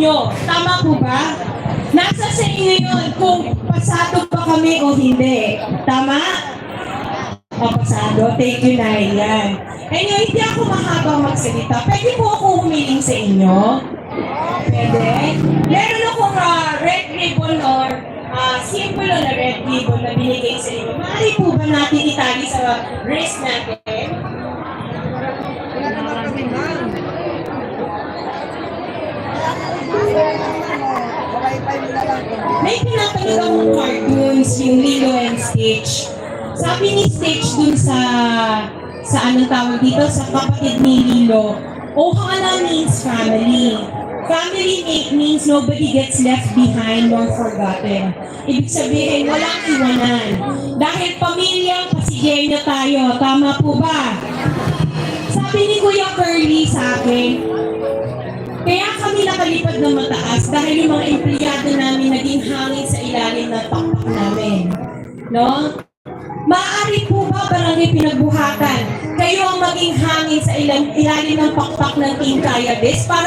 inyo. Tama po ba? Nasa sa inyo yun kung pasado ba kami o hindi. Tama? O pasado. Thank you, Nay. Yan. Anyway, hindi ako mahabang magsalita. Pwede po ako humiling sa inyo? Pwede? Meron akong ah, red ribbon or uh, simbolo na red ribbon na binigay sa inyo. Maaari po ba natin itali sa wrist natin? May pinapanood akong cartoons, yung Lilo and Stitch. Sabi ni Stitch dun sa sa anong tawag dito, sa kapatid ni Lilo, Ohana means family. Family means nobody gets left behind nor forgotten. Ibig sabihin, walang iwanan. Dahil pamilyang pasigenya tayo. Tama po ba? Sabi ni Kuya Curly sa akin, kaya kami nakalipad ng mataas dahil yung mga empleyado namin naging pakpak namin. No? Maaari po ba barangay pinagbuhatan? Kayo ang maging hangin sa ilang, ilalim ng pakpak ng Team Kaya Des para